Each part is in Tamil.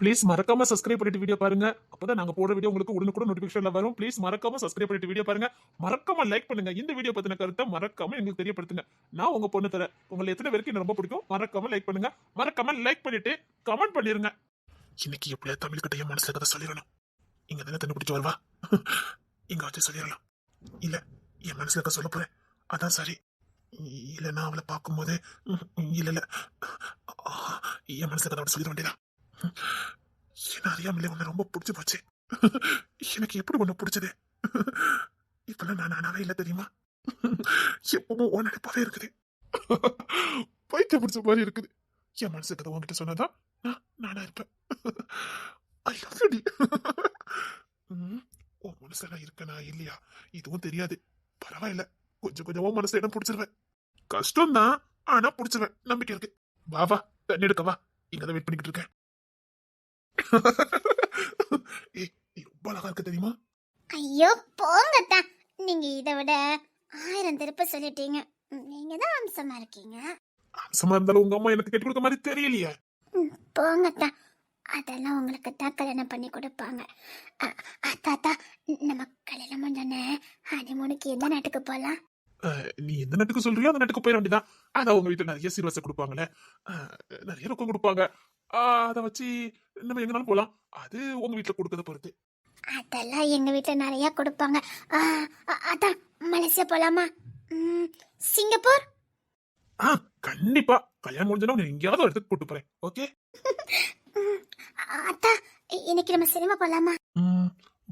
ப்ளீஸ் மறக்காம சப்ஸ்கிரைப் பண்ணிட்டு வீடியோ பாருங்க. அப்பதான் நாங்க போடுற வீடியோ உங்களுக்கு உடனுக்குடன் நோட்டிபிகேஷன்ல வரும். ப்ளீஸ் மறக்காம சப்ஸ்கிரைப் பண்ணிட்டு வீடியோ பாருங்க. மறக்காம லைக் பண்ணுங்க. இந்த வீடியோ பத்தின கருத்தை மறக்காம எங்களுக்கு தெரியப்படுத்துங்க. நான் உங்க பொண்ணு தரேன் உங்களை எத்தனை பேருக்கு எனக்கு ரொம்ப பிடிக்கும்? மறக்காம லைக் பண்ணுங்க. மறக்காம லைக் பண்ணிட்டு கமெண்ட் பண்ணிருங்க. இன்னைக்கு எப்படியா தமிழ் கிட்ட என் மனசுல கதை சொல்லிடணும். இங்க தானே தண்ணி பிடிச்சி வருவா? இங்க வச்சு சொல்லிடலாம். இல்ல என் மனசுல இருக்க சொல்ல போறேன். அதான் சரி. இல்ல நான் அவளை பார்க்கும்போது ம், இல்ல. இல்ல என் மனசுல கதை சொல்லிட வேண்டியதான் என்ன அறியாமலே உன்னை ரொம்ப பிடிச்சி போச்சு. எனக்கு எப்படி ஒன்று பிடிச்சது? இப்பெல்லாம் நான் நானாவே இல்லை தெரியுமா? எப்பவும் உன் நினைப்பாவே இருக்குது. பைத்தியம் பிடிச்ச மாதிரி இருக்குது. என் மனசு கதை உங்ககிட்ட சொன்னதான் நான் நானா இருப்பேன். ஐ லவ் யூ உன் மனசுல இருக்கனா இல்லையா? இதுவும் தெரியாது. பரவாயில்ல. கொஞ்சம் கொஞ்சமா மனசு இடம் பிடிச்சிருவேன். கஷ்டம் தான் ஆனா பிடிச்சிருவேன். நம்பிக்கை இருக்கு. வா வா தண்ணி எடுக்க வா. இங்கதான் வெயிட் பண்ணிக்கிட்டு இருக்கேன். ரொம்ப அழகா இருக்க தெரியுமா? ஐயோ போங்கத்தா. நீங்க இதை விட ஆயிரம் திருப்ப சொல்லிட்டீங்க. நீங்க தான் அம்சமா இருக்கீங்க. அம்சமா இருந்தாலும் உங்க அம்மா எனக்கு கட்டி கொடுக்க மாதிரி தெரியலையே. ம், போங்கத்தா. அதெல்லாம் உங்களுக்கு தான் கல்யாணம் பண்ணி கொடுப்பாங்க. அத்தாத்தா நம்ம கல்யாணம் பண்ணோன்னே ஹனிமூனுக்கு எந்த நாட்டுக்கு போகலாம் நீ எந்த நாட்டுக்கு சொல்றியோ அந்த நாட்டுக்கு போயிட வேண்டியதான் அதான் உங்க வீட்டுல நிறைய சீர்வரிசை கொடுப்பாங்களே. நிறைய ரொக்கம் கொடுப்பாங்க. அதை வச்சு நம்ம எங்கனாலும் போலாம். அது உங்க வீட்டுல கொடுக்கறத பொறுத்து. அதெல்லாம் எங்க வீட்டில் நிறைய கொடுப்பாங்க. அதான் மலேசியா போலாமா? சிங்கப்பூர்? ஆ கண்டிப்பா. கல்யாணம் முடிஞ்சனா உன்னை எங்கேயாவது இடத்துக்கு கூட்டு போறேன். ஓகே? அத்தா இன்னைக்கு நம்ம சினிமா போலாமா?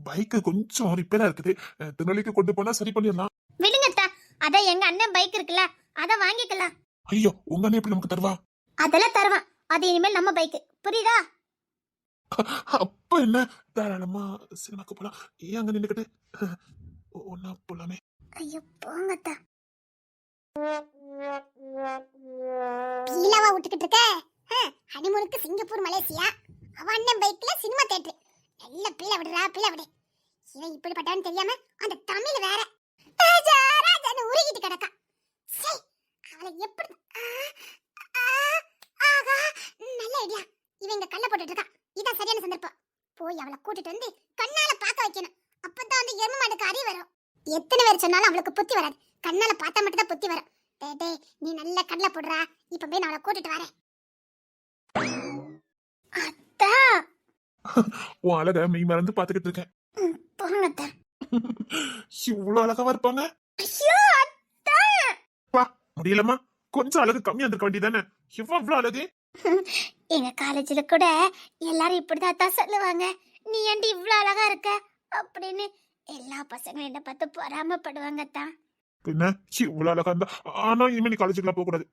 பைக்கு கொஞ்சம் ரிப்பேரா இருக்குது. திருநெல்வேலிக்கு கொண்டு போனா சரி பண்ணிடலாம். விடுங்கத்தா அதான் எங்க அண்ணன் பைக் இருக்குல்ல அதை வாங்கிக்கலாம். ஐயோ உங்க அண்ணன் எப்படி நமக்கு தருவா? அதெல்லாம் தருவான். அது இனிமேல் நம்ம பைக் புரியுதா? அப்ப என்ன? தாராளமா சினிமாக்கு போலாம். ஏன் அங்க நின்னுக்கிட்டு? அஹ், ஒண்ணா போலாமே. ஐயோ போங்கத்தா பீலாவா விட்டுக்கிட்டு இருக்க? ஹனிமூனுக்கு சிங்கப்பூர் மலேசியா. அவ அண்ணன் பைக்ல சினிமா தேட்டர் நல்ல பிள்ளை விடுறா பிள்ளை விடு. இவன் இப்படிப்பட்டவன் தெரியாம அந்த தமிழ் வேற. ராஜா ராஜான்னு உருகிட்டு கிடக்கா சை அவளை எப்படி ஆ, ஆ, ஆகா நல்ல ஐடியா இவன் இங்க கல்ல போட்டுட்டு இருக்கா இதான் சரியான சந்தர்ப்பம் போய் அவளை கூட்டிட்டு வந்து கண்ணால பார்க்க வைக்கணும். அப்பதான் வந்து எரும மாடுக்கு அறிவு வரும். எத்தனை பேர் சொன்னாலும் அவளுக்கு புத்தி வராது. கண்ணால பார்த்தா மட்டும் தான் புத்தி வரும். டேய் நீ நல்ல கடலை போடுறா. இப்ப போய் நான் அவளை கூட்டிட்டு வரேன். அத்தா! உன் அழக மெய் மறந்து பாத்துக்கிட்டு இருக்கேன். அத்தா. இவ்வளவு அழகாவா இருப்பாங்க. ஐயோ அத்தா! வா முடியலமா கொஞ்சம் அழகு கம்மியா இருந்திருக்க வேண்டியதானே இவ்வளவு அழகு? எங்க காலேஜ்ல கூட எல்லாரும் இப்படிதான் அத்தா சொல்லுவாங்க. நீ ஏன்டி இவ்ளோ அழகா இருக்க? அப்படின்னு எல்லா பசங்களும் என்ன பார்த்து பொறாமப்படுவாங்க அத்தா பின்ன இவ்வளவு அழகா இருந்தா ஆனா இனிமே நீ காலேஜுக்குலாம் போக கூடாது?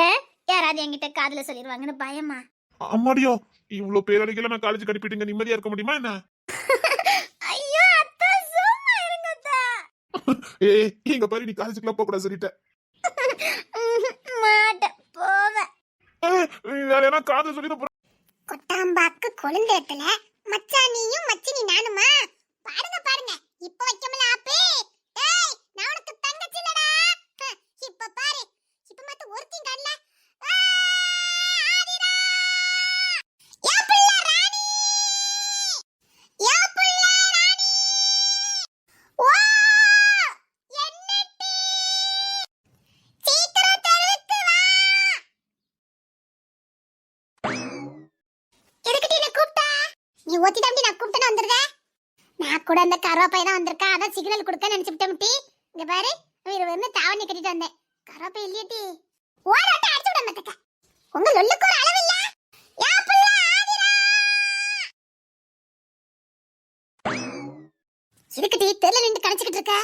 ஏன் யாராவது என்கிட்ட காதுல சொல்லிடுவாங்கன்னு பயமா? அம்மாடியோ இவ்வளவு பேரடிகளை நான் காலேஜுக்கு அனுப்பிட்டீங்க நிம்மதியா இருக்க முடியுமா என்ன? ஐயோ அத்தா சும்மா இருங்க அத்தா ஏய் இங்க பாரு நீ காலேஜுக்குலாம் போக கூடாது சொல்லிட்டேன் மாட்டேன் போவேன் ஏய், காதல் சொல்லி கொட்டாம்பாக்கு கொழுந்தேத்துல மச்சானியும் மச்சினி நானுமா? பாருங்க பாருங்க. இப்ப வைக்க கருவாப்பை தான் வந்திருக்கா? அதான் சிக்னல் கொடுக்க நினைச்சுட்டேன் டி இங்க பாரு. வீர வந்து தாவணி கட்டிட்டு வந்தேன். கருவாப்பை இல்லையட்டி ஓராட்ட அடிச்சு விட மாட்டேக்க உங்க லொல்லுக்கு ஒரு அளவு இல்ல. யா தெருல நின்று கணச்சுக்கிட்டு இருக்க?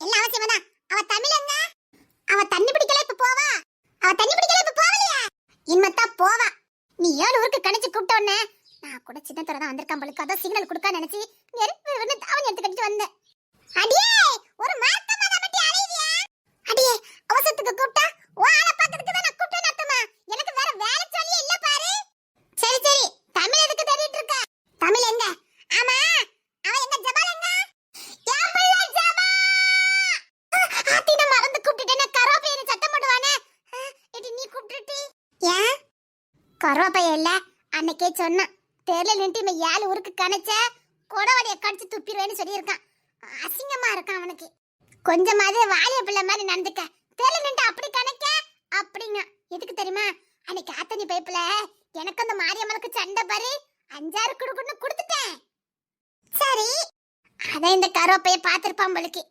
எல்லாம் அவசியமா தான் அவ தமிழங்க அவ தண்ணி பிடிக்கல இப்ப போவா? அவ தண்ணி பிடிக்கல இப்ப போவலையா? இன்மத்தா போவா. நீ ஏழு ஊருக்கு கணிச்சு கூப்பிட்ட உடனே? நான் கூட சின்ன தர தான் வந்திருக்கான் பழுக்கு அதான் சிக்னல் கொடுக்க நினைச்சு நெருப்பு வந்து தாவணி எடுத்து கட்டிட்டு வந்தேன். அடியே ஒரு மாத்தமா தான் பட்டி அலைவியா அடியே அவசரத்துக்கு கூப்பிட்டா ஓ ஆளை பார்க்கறதுக்கு தான் நான் கூப்பிட்டேன் அத்தமா எனக்கு வேற வேலை சொல்லியே இல்ல பாரு. சரி சரி தமிழ் எதுக்கு தேடிட்டு இருக்க? தமிழ் எங்க? ஆமா அவ எங்க? ஜபால் எங்க? யா புள்ள ஜபா ஆத்தி நான் மறந்து கூப்பிட்டுட்டேன் கரோப்பையனை சத்தம் போடுவானே. எடி நீ கூப்பிட்டுட்டி ஏன்? கருவாப்பைய இல்ல அன்னைக்கே சொன்னான். தெருல நின்று இவன் ஏழு ஊருக்கு கணச்சேன் கொடவடைய கடிச்சு துப்பிடுவேன்னு சொல்லியிருக்கான். அசிங்கமா இருக்கான் அவனுக்கு. கொஞ்சமாவது வாலிய பிள்ளை மாதிரி நடந்துக்க. தெருல நின்று அப்படி கணக்க? அப்படிங்க எதுக்கு தெரியுமா? அன்னைக்கு ஆத்தனி பைப்புல எனக்கு அந்த மாரியம்மனுக்கு சண்டை பாரு அஞ்சாறு குடுக்குன்னு கொடுத்துட்டேன். சரி அதை இந்த கருவப்பைய பார்த்துருப்பான் போலுக்கு.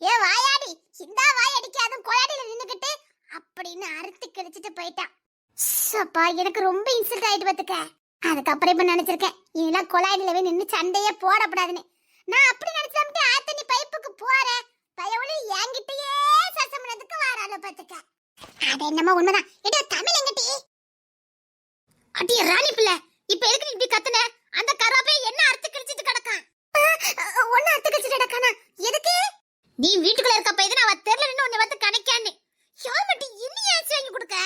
ஏ வாயாடி இந்த வாய் அதுவும் கொலாடியில நின்னுக்கிட்டு அப்படின்னு அறுத்து கிழிச்சிட்டு போயிட்டான். அப்பா எனக்கு ரொம்ப இன்சல்ட் ஆயிட்டு பாத்துக்க அதுக்கப்புறம் இப்ப நினைச்சிருக்கேன். இனிலாம் குழாயில போய் நின்று சண்டையே போடக்கூடாதுன்னு நான் அப்படி நினைச்சிட்டு ஆத்தனி பைப்புக்கு போறேன். பயவுளி என்கிட்டயே சசமனதுக்கு வரால பாத்துக்க அது என்னமோ உண்மைதான். எடா தமிழ் எங்கட்டி? அடி ராணி பிள்ளை. இப்ப எதுக்கு இப்படி கத்துன? அந்த கருவாப்பை என்ன அறுத்து கிழிச்சிட்டு கிடக்கான்? ஒன்னு அறுத்து கிழிச்சிட்டு கிடக்கானா? எதுக்கு? நீ வீட்டுக்குள்ள இருக்கப்ப இது நான் தெரியல நின்னு உன்னை வந்து கணக்கான்னு? ஷோமட்டி இன்னும் ஏன் வாங்கி கொடுக்க?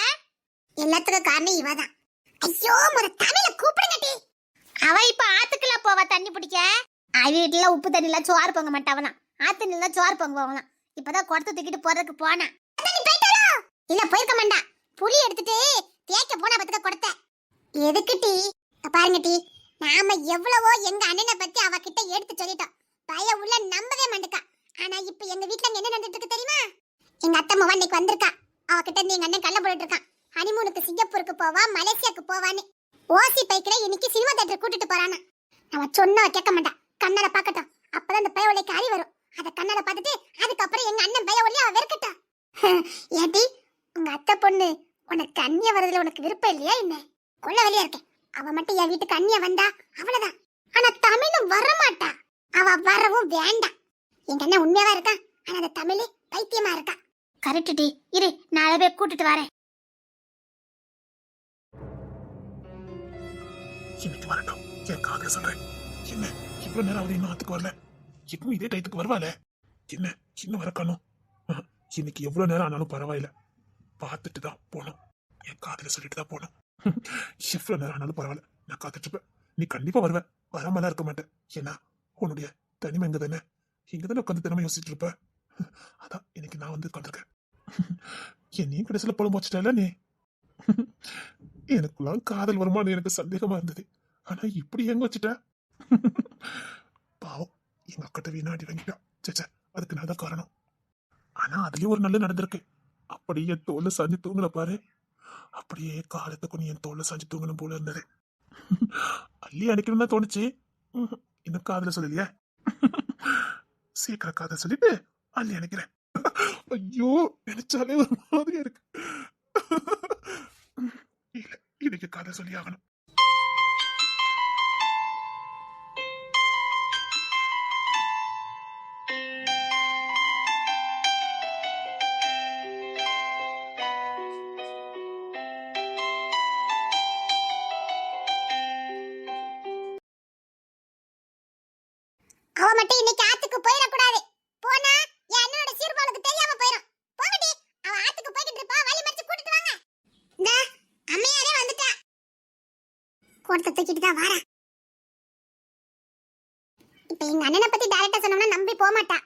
எல்லாத்துக்கும் காரணம் இவதான். ஐயோ முத தமிழ கூப்பிடுங்கடி அவ இப்ப ஆத்துக்குள்ள போவா தண்ணி பிடிக்க. அவ வீட்டுல உப்பு தண்ணில சோறு பொங்க மாட்டாவலாம் ஆத்து தண்ணில சோறு பொங்குவாங்களாம் இப்பதான் குடத்தை தூக்கிட்டு போறதுக்கு போனா. இல்ல போயிருக்க மாட்டா. புளி எடுத்துட்டு தேய்க்க போனா பத்துக்க கொடுத்த. எதுக்கு டீ? பாருங்க டீ. நாம எவ்வளவோ எங்க அண்ணனை பத்தி அவகிட்ட எடுத்து சொல்லிட்டோம். பய உள்ள நம்பவே மாட்டுக்கா. ஆனா இப்ப எங்க வீட்டுல என்ன நடந்துட்டு இருக்கு தெரியுமா? எங்க அத்தை மவன் இன்னைக்கு வந்திருக்கா. அவகிட்ட நீங்க எங்க அண்ணன் கள்ள போட்டுட்டு இருக்கான். ஹனிமூனுக்கு சிங்கப்பூருக்கு போவா மலேசியாக்கு போவான்னு. ஓசி பைக்ல இன்னைக்கு சினிமா தேட்டர் கூட்டிட்டு போறானா. அவன் சொன்னா கேட்க மாட்டா கண்ணனை பார்க்கட்டும். அப்பதான் அந்த பைய உலைக்கு அறி வரும். அதை கண்ணனை பார்த்துட்டு அதுக்கப்புறம் எங்க அண்ணன் பைய ஒல்லி அவ வெறுக்கட்டா ஏடி உங்க அத்தை பொண்ணு உனக்கு கண்ணிய வரதுல உனக்கு விருப்பம் இல்லையா என்ன? கொள்ள வழியா இருக்கேன். அவ மட்டும் என் வீட்டுக்கு அண்ணிய வந்தா அவ்வளவுதான். ஆனா தமிழும் வரமாட்டா. அவ வரவும் வேண்டாம். எங்க அண்ணன் உண்மையாவா இருக்கான். ஆனா அந்த தமிழ் பைத்தியமா இருக்கா. கரெக்டுடி இரு நாளை கூட்டிட்டு வரேன். இன்னைக்கு வரட்டும். என் காதல சொல்றேன். என்ன இவ்வளவு நேரம் அவரு இன்னும் ஆத்துக்கு வரல. எப்பவும் இதே டயத்துக்கு வருவாளே என்ன இன்னும் வரக்கணும் இன்னைக்கு எவ்வளவு நேரம் ஆனாலும் பரவாயில்ல. பார்த்துட்டு தான் போனோம் என் காதல சொல்லிட்டு தான் போனோம் எவ்வளவு நேரம் ஆனாலும் பரவாயில்ல. நான் காத்துட்டு இருப்பேன் நீ கண்டிப்பா வருவ. வராமலாம் இருக்க மாட்டேன். ஏன்னா உன்னுடைய தனிமை எங்க தானே? இங்க தானே உட்காந்து தினமும் யோசிச்சுட்டு இருப்ப அதான் இன்னைக்கு நான் வந்து உட்காந்துருக்கேன் என் நீ கடைசியில பழம் வச்சுட்டல நீ? எனக்குலாம் காதல் வருமானு எனக்கு சந்தேகமா இருந்தது. ஆனா இப்படி எங்க வச்சுட்ட? பாவம் எங்க அக்கட்ட வீணாடி வாங்கிட்டா. சேச்சே அதுக்கு நான் தான் காரணம். ஆனா அதுலயும் ஒரு நல்ல நடந்திருக்கு. அப்படியே என் தோல்ல சாஞ்சு தூங்கின பாரு. அப்படியே காலத்தை கொண்டு என் தோல்ல சாஞ்சு தூங்கணும் போல இருந்தது. அள்ளி அடிக்கணும் தான் தோணுச்சு. இன்னும் காதல சொல்லலையே? சீக்கிரம் காதல் சொல்லிட்டு அள்ளி அணைக்கிறேன். ஐயோ நினைச்சாலே ஒரு மாதிரியா இருக்கு. இல்ல இன்னைக்கு கதை சொல்லி ஆகணும். கூட்டத்தை தூக்கிட்டு தான் வாரா. இப்ப எங்க அண்ணனை பத்தி டைரக்டா சொன்னோம்னா நம்பி போக மாட்டா.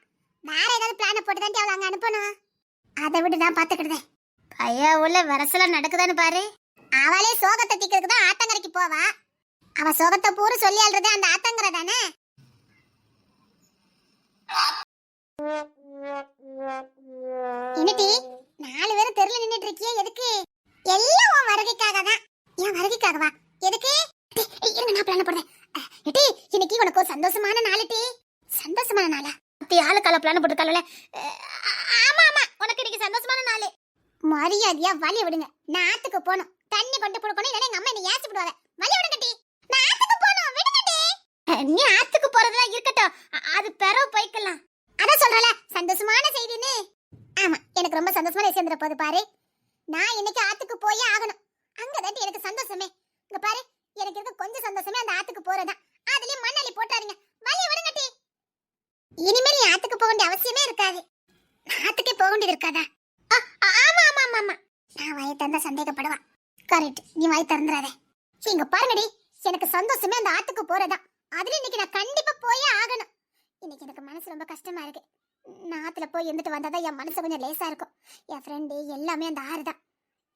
வேற ஏதாவது பிளான போட்டு தான் அவளை அங்க அனுப்பணும். அதை விட்டு நான் பாத்துக்கிடுதே. பையா உள்ள வரசல நடக்குதான்னு பாரு. அவளே சோகத்தை தீக்கிறதுக்கு தான் ஆத்தங்கரைக்கு போவா. அவ சோகத்தை பூரா சொல்லி அல்றதே அந்த ஆத்தங்கரை தானே? என்னடி நாலு பேரும் தெருல நின்னுட்டு இருக்கியே எதுக்கு? எல்லாம் உன் வருகைக்காக தான் என் வருகைக்காகவா எதுக்கு டேய், ஏய், இருங்க நான் பிளான் போடுறேன் அஹ், எடி இன்னைக்கு உனக்கு ஒரு சந்தோஷமான நாள் டி. சந்தோஷமான நாளா? அப்படி ஆளுக்கால பிளான் போட்டுருக்கால ஆமா ஆமா. உனக்கு இன்னைக்கு சந்தோஷமான நாள். மரியாதையா வழி விடுங்க. நான் ஆத்துக்கு போகணும். தண்ணி கொண்டு கொடுக்கணும். இல்லைன்னா எங்க அம்மா என்ன ஏசி விடுவாங்க வழி விடுங்க டி. நான் ஆத்துக்கு போகணும். விடுங்க டி. நீ ஆத்துக்கு போறதெல்லாம் இருக்கட்டும். அது பெறவு போய்க்கலாம். அதான் சொல்றல சந்தோஷமான செய்தின்னு. ஆமா எனக்கு ரொம்ப சந்தோஷமான விஷயம் தர போகுது பாரு. நான் இன்னைக்கு ஆத்துக்கு போயே ஆகணும். அங்க தாண்டி எனக்கு சந்தோஷமே. இங்க பாரு எனக்கு இருக்க கொஞ்சம் சந்தோஷமே அந்த ஆத்துக்கு போறதான் அதுலயே மண்ணள்ளி போட்டாருங்க வழி விடுங்க இனிமேல் நீ ஆத்துக்கு போக வேண்டிய அவசியமே இருக்காது. ஆத்துக்கே போக வேண்டியது இருக்காதா? ஆ, ஆமா ஆமா ஆமா ஆமா. நான் வாயை திறந்தா சந்தேகப்படுவான் கரெக்ட். நீ வாய் திறந்துடாத. சரி, இங்க பாருங்கடி. எனக்கு சந்தோஷமே அந்த ஆத்துக்கு போறதா. அதுல இன்னைக்கு நான் கண்டிப்பா போயே ஆகணும். இன்னைக்கு எனக்கு மனசு ரொம்ப கஷ்டமா இருக்கு. நான் ஆத்துல போய் இருந்துட்டு வந்தாதான் என் மனசு கொஞ்சம் லேசா இருக்கும். என் ஃப்ரெண்டு எல்லாமே அந்த ஆறு தான்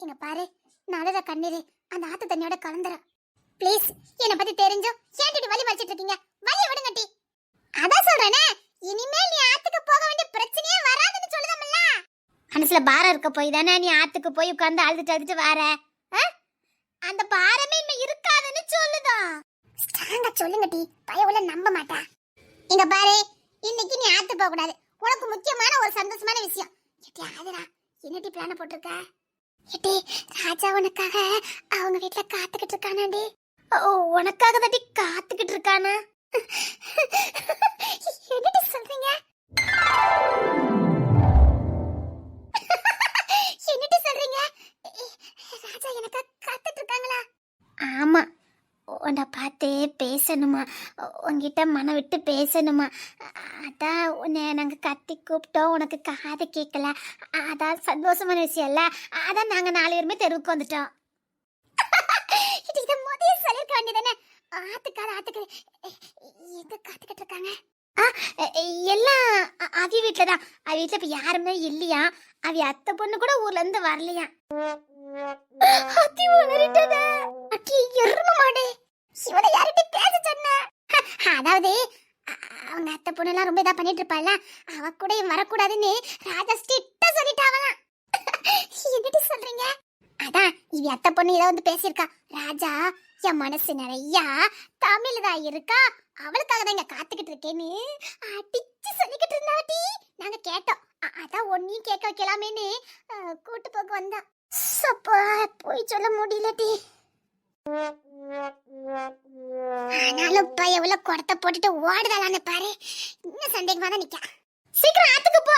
இங்க பாரு நடுற கண்ணீர். அந்த ஆத்து தண்ணியோட கலந்துறேன் ப்ளீஸ் என்னை பத்தி தெரிஞ்சும். ஏன்டி வலி வச்சிட்டு இருக்கீங்க? வலி விடுங்க டி அதான் சொல்றேனே இனிமேல் நீ ஆத்துக்கு போக வேண்டிய பிரச்சனையே வராதுன்னு சொல்லுதம்ல. மனசுல பாரம் இருக்க போய் தானே நீ ஆத்துக்கு போய் உட்கார்ந்து அழுதுட்டு அழுதுட்டு வர? ஆ? அந்த பாரமே இனிமே இருக்காதுன்னு சொல்லுதா. ஸ்ட்ராங்கா சொல்லுங்க டி பயவுல நம்ப மாட்டா. இங்க பாரு இன்னைக்கு நீ ஆத்து போக கூடாது. உனக்கு முக்கியமான ஒரு சந்தோஷமான விஷயம். எட்டி ஆதுரா என்னடி பிளான போட்டிருக்க? எட்டி ராஜா உனக்காக அவங்க வீட்டுல காத்துக்கிட்டு இருக்கானாண்டி உனக்காக தட்டி காத்துக்கிட்டு இருக்கானா? என்னடி சொல்றீங்க? என்னடி சொல்றீங்க? ராஜா எனக்கா காத்துட்டு இருக்காங்களா? ஆமா உன்னை பார்த்து பேசணுமா? உன்கிட்ட மனம் விட்டு பேசணுமா? அதான் உன்னை நாங்கள் கத்தி கூப்பிட்டோம் உனக்கு காது கேட்கல. அதான் சந்தோஷமான விஷயம் இல்லை அதான் நாங்கள் நாலு பேருமே தெருவுக்கு வந்துட்டோம். முதல்ல சொல்லிருக்க வேண்டியதானே ஆத்துக்கு எங்க காத்துக்கிட்டு இருக்காங்க? எல்லாம் அவி வீட்டில் தான் வீட்டில் இப்போ யாருமே இல்லையா? அவி அத்தை பொண்ணு கூட ஊர்ல இருந்து வரலையா? அத்தி உளறிட்டதே எரும யார்கிட்ட பேச சொன்ன? அதாவது அவங்க அத்தை பொண்ணெல்லாம் ரொம்ப இதா பண்ணிட்டு இருப்பாள்ல? அவ கூட வரக்கூடாதுன்னு ராஜா ஸ்ட்ரிக்டா என்னடி சொல்றீங்க அதான் இவ அத்தை பொண்ணு ஏதோ வந்து பேசியிருக்கா. ராஜா என் மனசு நிறையா தமிழ் தான் இருக்கா. அவளுக்காக தான் இங்க காத்துக்கிட்டு இருக்கேன்னு அடிச்சு சொல்லிக்கிட்டு இருந்தாட்டி நாங்க கேட்டோம். அதான் ஒன்னையும் கேட்க வைக்கலாமேன்னு கூட்டு போக வந்தா. சப்பா போய் சொல்ல முடியலடி ஆனாலும் பைய உள்ள குடத்தை போட்டுட்டு ஓடுதலான்னு பாரு. இன்னும் சந்தேகமா தான் நிக்கா. சீக்கிரம் ஆத்துக்கு போ.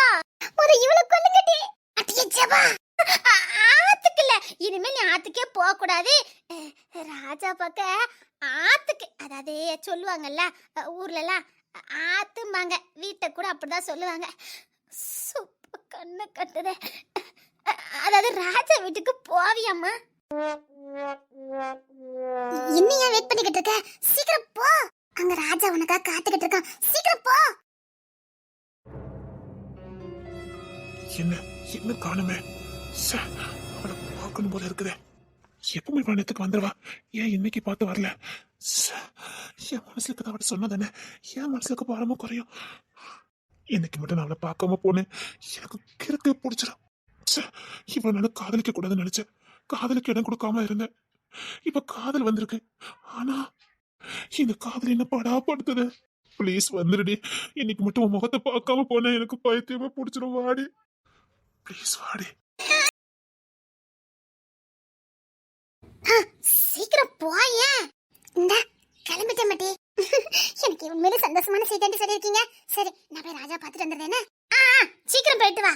முத இவ்வளவு கொல்லுங்கடி அட்டிய ஜபா. ஆத்துக்கு இல்ல இனிமே நீ ஆத்துக்கே போக கூடாது ராஜா பக்க ஆத்துக்கு அதாவது சொல்லுவாங்கல்ல ஊர்லலாம் ஆத்தும்பாங்க. வீட்டை கூட அப்படிதான் சொல்லுவாங்க. சூப்ப கண்ணு கட்டுதே. அதாவது ராஜா வீட்டுக்கு போவியம்மா? இன்னும் ஏன் வெயிட் பண்ணிக்கிட்டு இருக்க சீக்கிரம் போ. அங்க ராஜா உனக்காக காத்துக்கிட்டு இருக்கான். சீக்கிரம் போ. என்ன? என்ன காணுமே? ச்சே, அவளை பார்க்கணும் போல இருக்குதே. எப்பவுமே நேரத்துக்கு வந்துடுவா. ஏன் இன்னைக்கு பார்த்து வரல? என் மனசுக்கு தான் அவட்ட சொன்னதானே என் மனசுக்கு பாரமும் குறையும்? இன்னைக்கு மட்டும் நான் அவளை பார்க்காம போனேன். எனக்கு கிறுக்கு பிடிச்சிடும். ச்சே, இவ்வளவு நாள் காதலிக்க கூடாதுன்னு நினைச்சேன். காதலுக்கு இடம் கொடுக்காம இருந்தேன். இப்ப காதல் வந்திருக்கு. ஆனா இந்த காதல் என்ன படாப்படுத்துது? ப்ளீஸ் வந்துடுடி. இன்னைக்கு மட்டும் உன் முகத்தை பார்க்காம போனேன். எனக்கு பைத்தியமா பிடிச்சிடும். வாடி. ப்ளீஸ் வாடி. சீக்கிரம் போயே. இந்த கிளம்பிட்டேன் மட்டி. எனக்கு உண்மையிலே சந்தோஷமான செய்தி சொல்லியிருக்கீங்க. சரி நான் போய் ராஜா பார்த்துட்டு வந்துடுறேன் என்ன? ஆ, சீக்கிரம் போயிட்டு வா.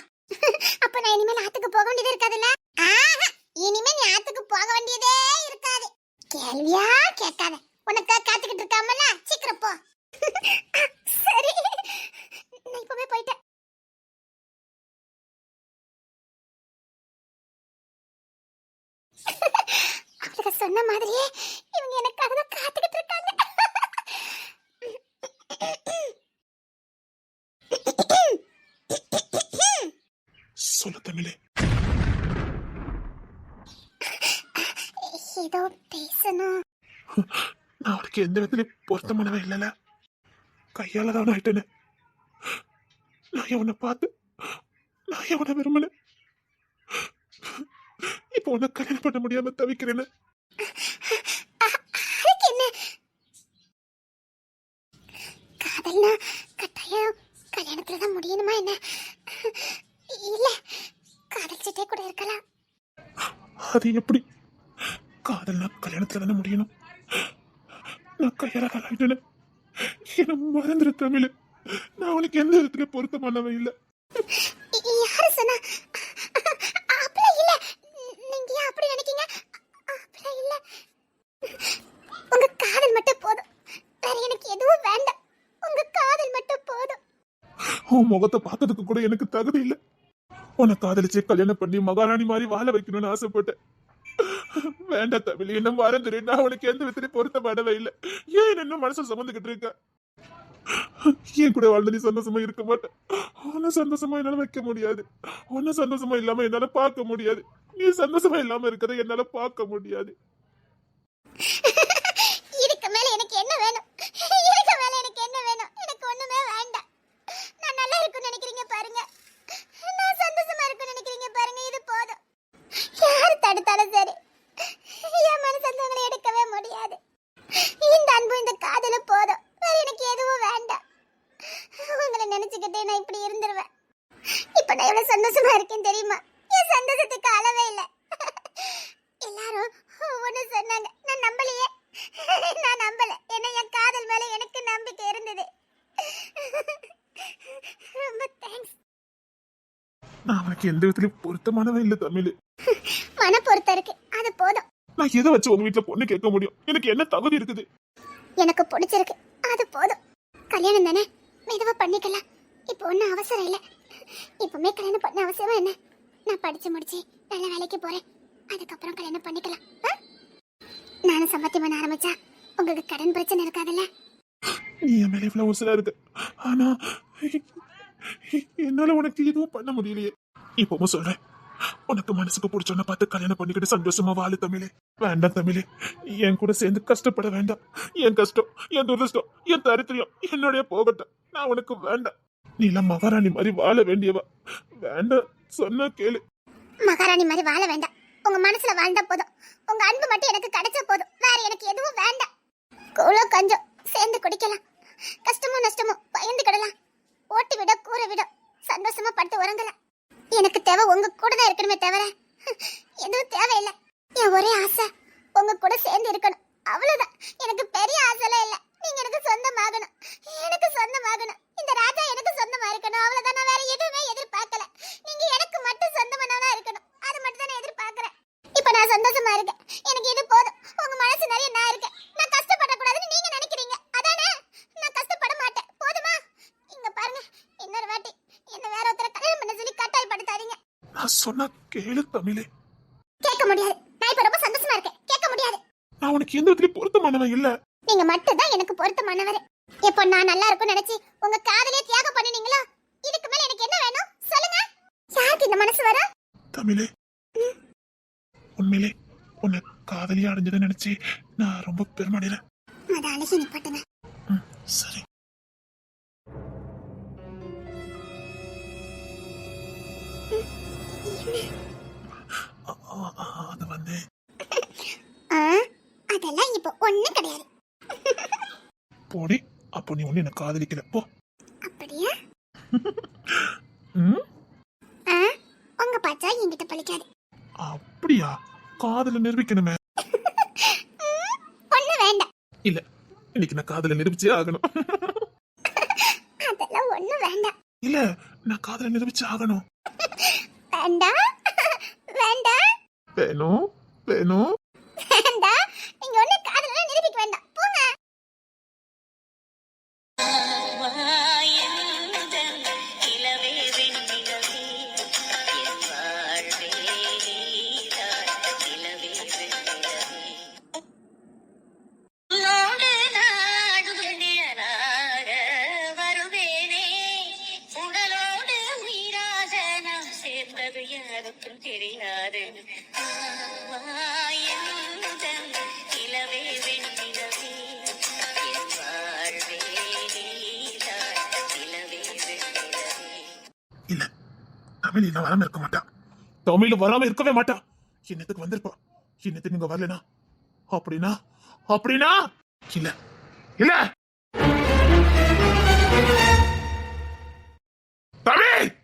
அப்ப நான் இனிமேல் ஆத்துக்கு போக வேண்டியது இருக்காதுல்ல? ஆஹா, இனிமே நீ ஆத்துக்கு போக வேண்டியதே இருக்காது. கேள்வியா? கேட்காத. உனக்கு காத்துக்கிட்டு இருக்காம சீக்கிரம் போ சரி நான் இப்பவே போயிட்டேன் அவளுக்கு சொன்ன மாதிரியே இவங்க எனக்காக தான் காத்துக்கிட்டு இருக்காங்க சொல்லு தமிழே ஏதோ பேசணும் நான் அவளுக்கு எந்த விதத்துலயும் பொருத்தமானவே இல்லைல்ல கையால தான் ஆயிட்டேன்னு நான் எவனை பார்த்து நான் எவனை விரும்பல இப்போ உன்னை கல்யாணம் பண்ண முடியாம தவிக்கிறேன்னு காதல்னா கட்டாயம் கல்யாணத்துல தான் முடியணுமா என்ன இல்ல காதலிச்சுட்டே கூட இருக்கலாம் அது எப்படி காதல்னா கல்யாணத்துல தானே முடியணும் நான் தான் ஆயிட்டேன்னு என்ன மறந்துரு தமிழ் நான் அவனுக்கு எந்த விதத்துல பொருத்தமானவன் இல்லை? யாரு சொன்னா? அப்படிலாம் இல்ல. நீங்க ஏன் அப்படி நினைக்கீங்க? இல்ல. உங்க காதல் மட்டும் போதும். வேற எனக்கு எதுவும் வேண்டாம். உங்க காதல் மட்டும் போதும். உன் முகத்தை பார்க்கறதுக்கு கூட எனக்கு தகுதி இல்லை. உன்னை காதலிச்சு கல்யாணம் பண்ணி மகாராணி மாதிரி வாழ வைக்கணும்னு ஆசைப்பட்டேன். வேண்டாம் தமிழ் என்ன மறந்துடு நான் உனக்கு எந்த விதத்திலையும் பொருத்தப்படவே இல்லை. ஏன் இன்னும் மனசு சுமந்துக்கிட்டு இருக்க? ஏன் கூட வாழ்ந்து நீ சந்தோஷமா இருக்க மாட்டேன் உன்னை சந்தோஷமா என்னால வைக்க முடியாது. உன்னை சந்தோஷமா இல்லாம என்னால பார்க்க முடியாது. நீ சந்தோஷமா இல்லாம இருக்கதை என்னால பார்க்க முடியாது இதுக்கு மேல எனக்கு என்ன வேணும் இதுக்கு மேல எனக்கு என்ன வேணும் எனக்கு ஒண்ணுமே வேண்டாம் நான் நல்லா இருக்கும்னு நினைக்கிறீங்க பாருங்க நான் சந்தோஷமா இருக்கும்னு நினைக்கிறீங்க பாருங்க இது போதும் யார் தடுத்தாலும் சரி என் மனசு வந்து உங்களை எடுக்கவே முடியாது இந்த அன்பு இந்த காதலும் போதும் வேற எனக்கு எதுவும் வேண்டாம் உங்களை நினைச்சுக்கிட்டே நான் இப்படி இருந்துருவேன் இப்ப நான் எவ்வளவு சந்தோஷமா இருக்கேன் தெரியுமா என் சந்தோஷத்துக்கு அளவே இல்லை எல்லாரும் ஒண்ணு சொன்னாங்க நான் நம்பலையே நான் நம்பல ஏன்னா என் காதல் மேல எனக்கு நம்பிக்கை இருந்தது ரொம்ப தேங்க்ஸ் நான் அவனுக்கு எந்த விதத்திலயும் பொருத்தமானவன் இல்ல தமிழ். மன பொறுத்த இருக்கு அது போதும். நான் எதை வச்சு உங்க வீட்டுல பொண்ணு கேட்க முடியும்? எனக்கு என்ன தகுதி இருக்குது? எனக்கு பிடிச்சிருக்கு. அது போதும். கல்யாணம் தானே? மெதுவா பண்ணிக்கலாம். இப்போ ஒன்றும் அவசரம் இல்லை. இப்பவுமே கல்யாணம் பண்ண அவசரம் என்ன? நான் படிச்சு முடிச்சு நல்ல வேலைக்கு போறேன். அதுக்கப்புறம் கல்யாணம் பண்ணிக்கலாம். ஆ? நானும் சம்பாத்தியம் பண்ண ஆரம்பிச்சா உங்களுக்கு கடன் பிரச்சனை இருக்காதுல்ல? நீ என் மேல இவ்வளவு உசுரா இருக்கு. ஆனா என்னால உனக்கு எதுவும் பண்ண முடியலையே. இப்பவும் சொல்றேன். உனக்கு மனசுக்கு பிடிச்சவன பார்த்து கல்யாணம் பண்ணிக்கிட்டு சந்தோஷமா வாழு தமிழே. வேண்டாம் தமிழே. என் கூட சேர்ந்து கஷ்டப்பட வேண்டாம். என் கஷ்டம் என் துரதிருஷ்டம் என் தரித்திரியம் என்னுடைய போகட்டும். நான் உனக்கு வேண்டாம். நீலாம் மகாராணி மாதிரி வாழ வேண்டியவா? வேண்டாம். சொன்னா கேளு. மகாராணி மாதிரி வாழ வேண்டாம். உங்க மனசுல வாழ்ந்தா போதும். உங்க அன்பு மட்டும் எனக்கு கிடைச்ச போதும். வேற எனக்கு எதுவும் வேண்டாம். கூழோ கஞ்சம் சேர்ந்து குடிக்கலாம். கஷ்டமோ நஷ்டமோ பயந்து கிடலாம். ஓட்டு விட கூற விட சந்தோஷமா படுத்து உறங்கல. எனக்கு தேவை உங்க கூட தான் இருக்கணுமே தவிர எதுவும் தேவையில்லை. என் ஒரே ஆசை உங்க கூட சேர்ந்து இருக்கணும். அவ்வளவுதான். எனக்கு பெரிய ஆசைலாம் இல்லை. நீங்க எனக்கு சொந்தமாகணும் இந்த ராஜா எனக்கு சொந்தமா இருக்கணும் அவ்வளவுதான் நான் வேற எதுவுமே எதிர்பார்க்கல நீங்க எனக்கு மட்டும் சொந்தமானவனா இருக்கணும் அது மட்டும் தான் நான் எதிர்பார்க்கறேன் இப்ப நான் சந்தோஷமா இருக்கேன் எனக்கு இது போதும் உங்க மனசு நிறைய நான் இருக்கேன் நான் கஷ்டப்படக்கூடாதுன்னு நீங்க நினைக்கிறீங்க அதானே நான் கஷ்டப்பட மாட்டேன் போதுமா இங்க பாருங்க இன்னொரு வாட்டி என்ன வேற ஒருத்தர கல்யாணம் பண்ண சொல்லி கட்டாயப்படுத்தாதீங்க நான் சொன்னா கேளு தமிழே. கேட்க முடியாது. நான் இப்ப ரொம்ப சந்தோஷமா இருக்கேன். கேட்க முடியாது. நான் உனக்கு எந்த விதத்திலயும் பொருத்தமானவன் இல்ல. நீங்க மட்டும் தான் எனக்கு பொருத்தமானவர். இப்போ நான் நல்லா இருக்கும்னு நினைச்சு உங்க காதலியே தியாகம் பண்ணினீங்களா? இதுக்கு மேல எனக்கு என்ன வேணும்? சொல்லுங்க. யாருக்கு இந்த மனசு வர தமிழே உண்மையிலே உன்னை காதலியா அடைஞ்சதை நினைச்சு நான் ரொம்ப பெருமடைறேன் அத அழகி நிப்பாட்டுங்க ம், சரி. வந்து. ஆ, அதெல்லாம் இப்போ ஒண்ணும் கிடையாது. போடி அப்போ நீ ஒண்ணு என்ன காதலிக்கல போ. அப்படியா? உங்க பாச்சா என்கிட்ட பழிக்காது. அப்படியா? காதல நிரூபிக்கணுமே. ஒண்ணு வேண்டாம். இல்ல இன்னைக்கு நான் காதல நிரூபிச்சே ஆகணும். அதெல்லாம் ஒண்ணு வேண்டாம். இல்ல நான் காதல நிரூபிச்சு ஆகணும். வேண்டாம். வேணும் வேணும் என்பது யாருக்கும் தெரியாது இளவே இல்ல தமிழ் இருக்க மாட்டா. தமிழ் வராம இருக்கவே மாட்டா. இன்னத்துக்கு வந்திருப்பா. இன்னத்துக்கு நீங்க வரலனா? அப்படின்னா? அப்படின்னா? இல்ல. இல்ல! தமிழ்!